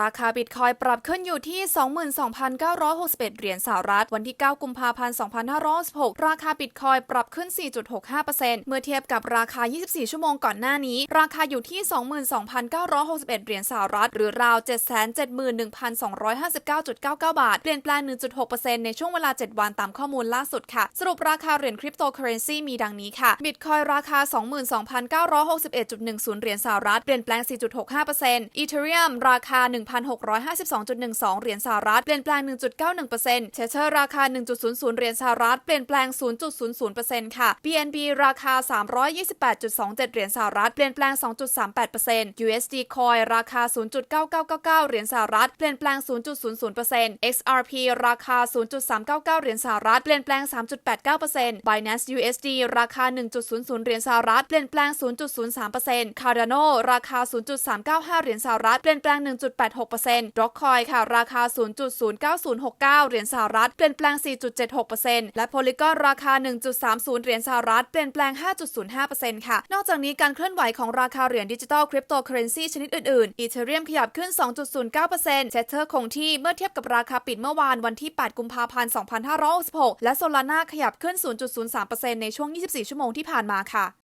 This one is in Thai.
ราคาบิตคอยปรับขึ้นอยู่ที่ 22,961 เหรียญสหรัฐ วันที่ 9 กุมภาพันธ์ 2566 ราคาบิตคอยปรับขึ้น 4.65%เมื่อเทียบกับราคา 24 ชั่วโมงก่อนหน้านี้ ราคาอยู่ที่ 22,961 เหรียญสหรัฐ หรือราว 771,259.99 บาท เปลี่ยนแปลง 1.6%ในช่วงเวลา 7 วันตามข้อมูลล่าสุดค่ะ สรุปราคาเหรียญคริปโตเคอเรนซีมีดังนี้ค่ะ บิตคอยราคา 22,961.10 เหรียญสหรัฐ เปลี่ยนแปลง 4.65%อีเทเรียมราคา 1 1,652.12 เหรียญสหรัฐ เปลี่ยนแปลง 1.91%เทเชอร์ราคา 1.00 เหรียญสหรัฐ เปลี่ยนแปลง 0.00%ค่ะ BNB ราคา 328.27 เหรียญสหรัฐ เปลี่ยนแปลง 2.38% USD Coin ราคา 0.9999 เหรียญสหรัฐ เปลี่ยนแปลง 0.00% XRP ราคา 0.399 เหรียญสหรัฐ เปลี่ยนแปลง 3.89% Binance USD ราคา 1.00 เหรียญสหรัฐ เปลี่ยนแปลง 0.03% Cardano ราคา 0.395 เหรียญสหรัฐ เปลี่ยนแปลง 1.86% Dogecoin ค่ะ ราคา 0.09069 เหรียญสหรัฐ เปลี่ยนแปลง 4.76%และ Polygon ราคา 1.30 เหรียญสหรัฐ เปลี่ยนแปลง 5.05%ค่ะ นอกจากนี้การเคลื่อนไหวของราคาเหรียญดิจิทัลคริปโตเคอเรนซีชนิดอื่นๆ Ethereum ขยับขึ้น 2.09% Tether คงที่เมื่อเทียบกับราคาปิดเมื่อวานวันที่ 8 กุมภาพันธ์ 2566 และ Solana ขยับขึ้น 0.03%ในช่วง 24 ชั่วโมงที่ผ่านมาค่ะ